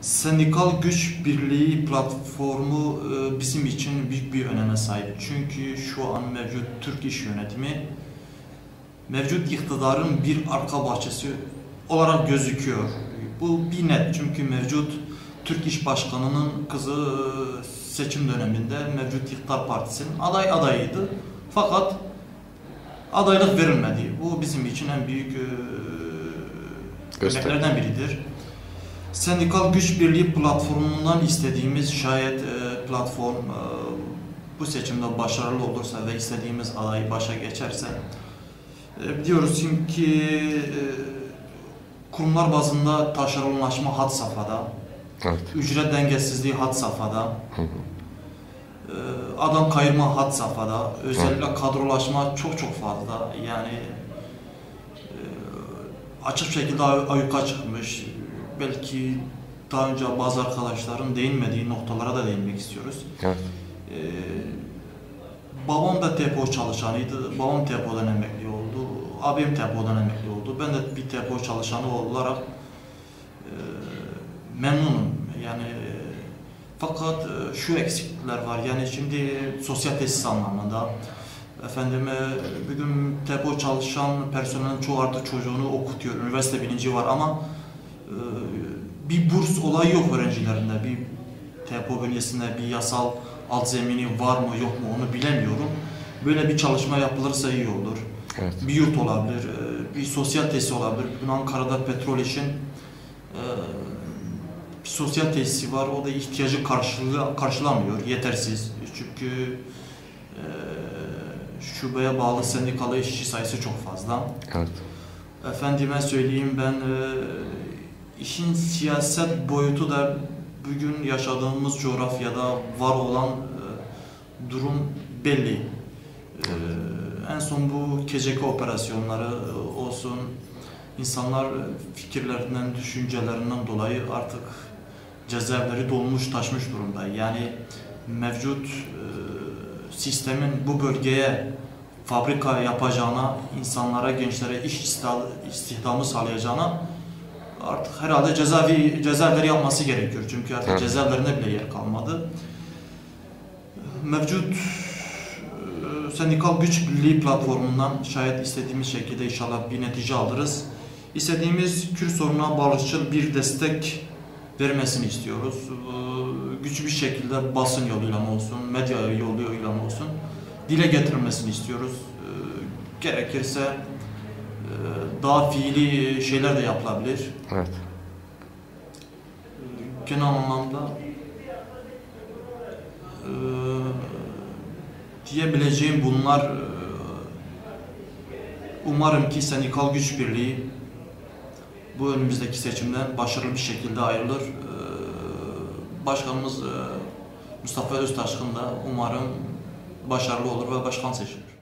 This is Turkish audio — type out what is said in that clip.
Sendikal Güç Birliği platformu e, bizim için büyük bir öneme sahip. Çünkü şu an mevcut Türk İş Yönetimi mevcut iktidarın bir arka bahçesi olarak gözüküyor. Bu bir net çünkü mevcut Türk İş Başkanı'nın kızı e, seçim döneminde mevcut iktidar partisinin aday adayıydı. Fakat adaylık verilmedi. Bu bizim için en büyük e, Göster. örneklerden biridir. Sendikal Güç Birliği platformundan istediğimiz şayet e, platform e, bu seçimde başarılı olursa ve istediğimiz aday başa geçerse e, diyoruz ki kurumlar bazında taşeronlaşma had safhada, Evet. ücret dengesizliği had safhada, Hı hı. adam kayırma had safhada, özellikle kadrolaşma çok çok fazla. Yani açık şekilde ay- ayyuka çıkmış. Belki daha önce bazı arkadaşların değinmediği noktalara da değinmek istiyoruz. Evet. E, babam da TEPO çalışanıydı. Babam TEPO'dan emekli oldu. Abim TEPO'dan emekli oldu. Ben de bir TEPO çalışanı olarak e, memnunum. Yani e, fakat e, şu eksiklikler var. Yani şimdi sosyal tesis anlamında efendim e, bugün TEPO çalışan personelin çoğu artık çocuğunu okutuyor. Üniversite bilinci var ama e, bir burs olayı yok öğrencilerinde. Bir TEPO bünyesinde bir yasal alt zemini var mı yok mu onu bilemiyorum. Böyle bir çalışma yapılırsa iyi olur. Evet. Bir yurt olabilir, e, bir sosyal tesis olabilir. Bugün Ankara'da petrol için e, bir sosyal tesisi var. O da ihtiyacı karşıla, karşılamıyor. Yetersiz. Çünkü e, şubeye bağlı sendikalı işçi sayısı çok fazla. Evet. Efendime söyleyeyim ben işin siyaset boyutu da bugün yaşadığımız coğrafyada var olan e, durum belli. E, en son bu KCK operasyonları e, olsun, insanlar fikirlerinden, düşüncelerinden dolayı artık cezaevleri dolmuş taşmış durumda. Yani mevcut sistemin bu bölgeye fabrika yapacağına, insanlara, gençlere iş istihda- istihdamı sağlayacağına artık herhalde cezaevi, cezaevleri yapması gerekiyor. Çünkü artık Evet. cezaevlerinde bile yer kalmadı. Mevcut e, Sendikal Güç Birliği platformundan şayet istediğimiz şekilde inşallah bir netice alırız. İstediğimiz Kürt sorununa barışçıl bir destek vermesini istiyoruz. E, Güçlü bir şekilde basın yoluyla mı olsun, medya yoluyla mı olsun dile getirilmesini istiyoruz. E, Gerekirse daha fiili şeyler de yapılabilir. Evet. Genel anlamda e, diyebileceğim bunlar e, umarım ki Sendikal Güç Birliği bu önümüzdeki seçimden başarılı bir şekilde ayrılır. E, Başkanımız e, Mustafa Öztaşkın da umarım başarılı olur ve başkan seçilir.